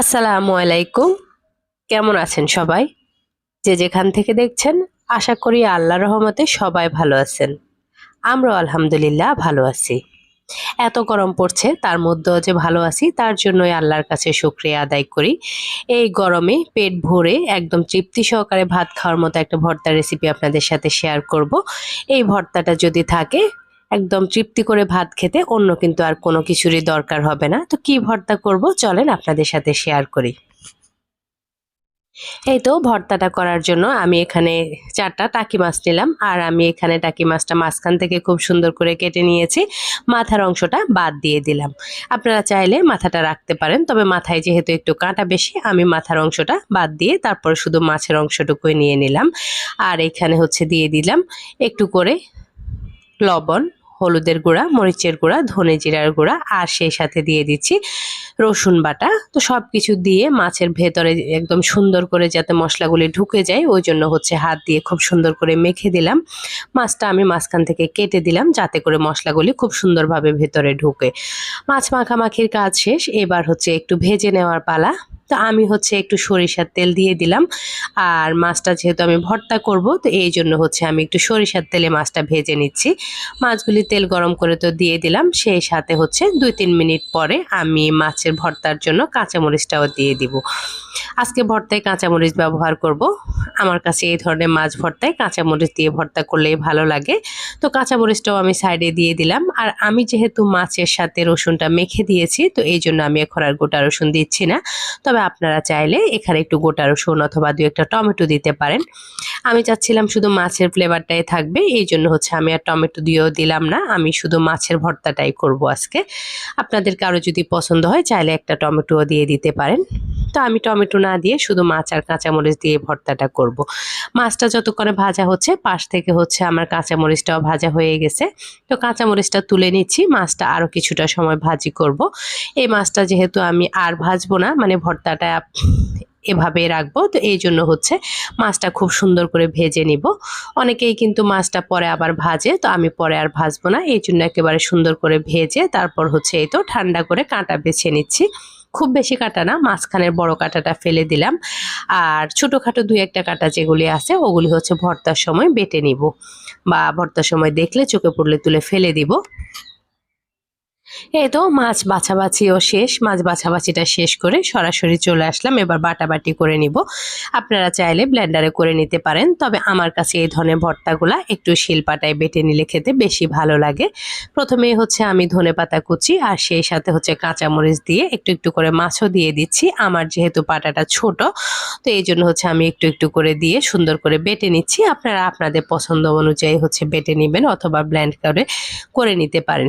আসসালামু আলাইকুম। কেমন আছেন সবাই? যে যেখান থেকে দেখছেন, আশা করি আল্লাহর রহমতে সবাই ভালো আছেন। আমরাও আলহামদুলিল্লাহ ভালো আছি। এত গরম পড়ছে, তার মধ্যেও যে ভালো আছি, তার জন্যই আল্লাহর কাছে শুক্রিয়া আদায় করি। এই গরমে পেট ভরে একদম তৃপ্তি সহকারে ভাত খাওয়ার মতো একটা ভর্তার রেসিপি আপনাদের সাথে শেয়ার করব। এই ভর্তাটা যদি থাকে একদম তৃপ্তি করে ভাত খেতে অন্য কিন্তু আর কোনো কিছুরই দরকার হবে না। তো কি ভর্তা করব? চলেন আপনাদের সাথে শেয়ার করি। এই তো ভর্তাটা করার জন্য আমি এখানে চারটা টাকি মাছ নিলাম আর আমি এখানে টাকি মাছটা মাঝখান থেকে খুব সুন্দর করে কেটে নিয়েছি। মাথার অংশটা বাদ দিয়ে দিলাম। আপনারা চাইলে মাথাটা রাখতে পারেন, তবে মাথায় যেহেতু একটু কাঁটা বেশি, আমি মাথার অংশটা বাদ দিয়ে তারপর শুধু মাছের অংশটুকুই নিয়ে নিলাম। আর এখানে হচ্ছে দিয়ে দিলাম একটু করে লবণ হলুদের গুঁড়া, মরিচের গুঁড়া, ধনে জিরার গুঁড়া আর সেই সাথে দিয়ে দিচ্ছি রসুন বাটা। তো সব কিছু দিয়ে মাছের ভেতরে একদম সুন্দর করে যাতে মশলাগুলি ঢুকে যায়, ওই জন্য হচ্ছে হাত দিয়ে খুব সুন্দর করে মেখে দিলাম। মাছটা আমি মাঝখান থেকে কেটে দিলাম যাতে করে মশলাগুলি খুব সুন্দরভাবে ভেতরে ঢুকে। মাছ মাখামাখির কাজ শেষ। এবার হচ্ছে একটু ভেজে নেওয়ার পালা। তো আমি হচ্ছে একটু সরিষার তেল দিয়ে দিলাম। আর মাছটা যেহেতু আমি ভর্তা করব, তো এই জন্য হচ্ছে আমি একটু সরিষার তেলে মাছটা ভেজে নিচ্ছি। মাছগুলি তেল গরম করে তো দিয়ে দিলাম, সেই সাথে হচ্ছে দুই তিন মিনিট পরে আমি মাছের ভর্তার জন্য কাঁচামরিচটাও দিয়ে দিব। আজকে ভর্তায় কাঁচামরিচ ব্যবহার করব। আমার কাছে এই ধরনের মাছ ভর্তায় কাঁচামরিচ দিয়ে ভর্তা করলেই ভালো লাগে। তো কাঁচামরিচটাও আমি সাইডে দিয়ে দিলাম। আর আমি যেহেতু মাছের সাথে রসুনটা মেখে দিয়েছি, তো এই জন্য আমি এখন আর গোটা রসুন দিচ্ছি না। তবে আপনারা চাইলে এখানে একটু গোটা রসুন অথবা দু একটা টমেটো দিতে পারেন। আমি চাচ্ছিলাম শুধু মাছের ফ্লেভারটাই থাকবে, এই জন্য হচ্ছে আমি আর টমেটো দিয়েও দিলাম না, আমি শুধু মাছের ভর্তাটাই করব আজকে। আপনাদের কারও যদি পছন্দ হয়, চাইলে একটা টমেটোও দিয়ে দিতে পারেন। তো আমি টমেটো না দিয়ে শুধু মাছ আর কাঁচামরিচ দিয়ে ভর্তাটা করব। মাছটা যতক্ষণে ভাজা হচ্ছে, পাশ থেকে হচ্ছে আমার কাঁচামরিচটাও ভাজা হয়ে গেছে তো কাঁচামরিচটা তুলে নিচ্ছি, মাছটা আরও কিছুটা সময় ভাজি করব। এই মাছটা যেহেতু আমি আর ভাজবো না মানে ভর্তাটা এভাবে রাখব। তো এই জন্য হচ্ছে মাছটা খুব সুন্দর করে ভেজে নিব। অনেকেই কিন্তু মাছটা পরে আবার ভাজে, তো আমি পরে আর ভাজবো না। এই জন্য একেবারে সুন্দর করে ভেজে তারপর হচ্ছে এই তো ঠান্ডা করে কাঁটা বেছে নিচ্ছি। খুব বেশি কাটা না, মাঝখানের বড় কাঁটাটা ফেলে দিলাম। আর ছোটোখাটো দুই একটা কাঁটা যেগুলি আছে, ওগুলি হচ্ছে ভর্তার সময় বেটে নিব। বা ভর্তার সময় দেখলে চোখে পড়লে তুলে ফেলে দিব। এই তো মাছ বাছাবাছিও শেষ, মাছ বাছাবাছিটা শেষ করে সরাসরি চলে আসলাম। এবার বাটাবাটি করে নিব। আপনারা চাইলে ব্লেন্ডারে করে নিতে পারেন, তবে আমার কাছে এই ধনে ভর্তাগুলা একটু শিলপাটায় বেটে নিলে খেতে বেশি ভালো লাগে। প্রথমে হচ্ছে আমি ধনে পাতা কুচি আর সেই সাথে হচ্ছে কাঁচামরিচ দিয়ে একটু একটু করে মাছও দিয়ে দিচ্ছি। আমার যেহেতু পাটাটা ছোট, তো এই জন্য হচ্ছে আমি একটু একটু করে দিয়ে সুন্দর করে বেটে নিচ্ছি। আপনারা আপনাদের পছন্দ অনুযায়ী হচ্ছে বেটে নেবেন অথবা ব্লেন্ড করে করে নিতে পারেন।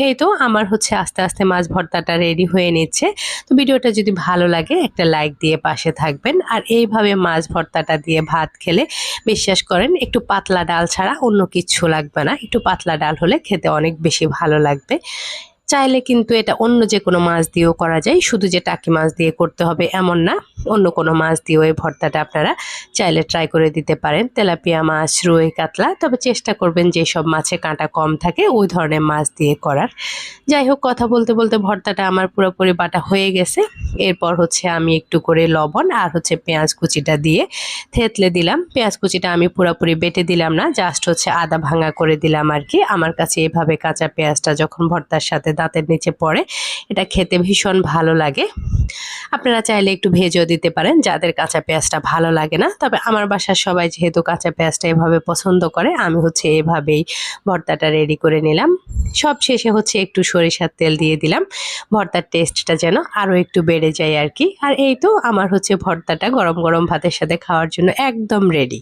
এই তো আমার হচ্ছে আস্তে আস্তে মাছ ভর্তাটা রেডি হয়ে নিচ্ছে। তো ভিডিওটা যদি ভালো লাগে, একটা লাইক দিয়ে পাশে থাকবেন। আর এইভাবে মাছ ভর্তাটা দিয়ে ভাত খেলে বিশ্বাস করেন, একটু পাতলা ডাল ছাড়া অন্য কিছু লাগবে না। একটু পাতলা ডাল হলে খেতে অনেক বেশি ভালো লাগবে। চাইলে কিন্তু এটা অন্য যে কোনো মাছ দিয়েও করা যায়। শুধু যে টাকি মাছ দিয়ে করতে হবে এমন না, অন্য কোনো মাছ দিয়েও এই ভর্তাটা আপনারা চাইলে ট্রাই করে দিতে পারেন। তেলাপিয়া মাছ, রুই, কাতলা, তবে চেষ্টা করবেন যে সব মাছে কাঁটা কম থাকে, ওই ধরনের মাছ দিয়ে করার। যাই হোক, কথা বলতে বলতে ভর্তাটা আমার পুরোপুরি বাটা হয়ে গেছে। এরপর হচ্ছে আমি একটু করে লবণ আর হচ্ছে পেঁয়াজ কুচিটা দিয়ে থেতলে দিলাম। পেঁয়াজ কুচিটা আমি পুরোপুরি বেটে দিলাম না জাস্ট হচ্ছে আদা ভাঙা করে দিলাম আর কি। আমার কাছে এভাবে কাঁচা পেঁয়াজটা যখন ভর্তার সাথে দাঁতের নিচে পড়ে। এটা খেতে ভীষণ ভালো লাগে। আপনারা চাইলে একটু ভেজেও দিতে পারেন, যাদের কাঁচা পেঁয়াজটা ভালো লাগে না। তবে আমার বাসার সবাই যেহেতু কাঁচা পেঁয়াজটা এভাবে পছন্দ করে, আমি হচ্ছে এভাবেই ভর্তাটা রেডি করে নিলাম। সব শেষে হচ্ছে একটু সরিষার তেল দিয়ে দিলাম। ভর্তার টেস্টটা যেন আরও একটু বেড়ে যায় আর কি। আর এই তো আমার হচ্ছে ভর্তাটা গরম গরম ভাতের সাথে খাওয়ার জন্য একদম রেডি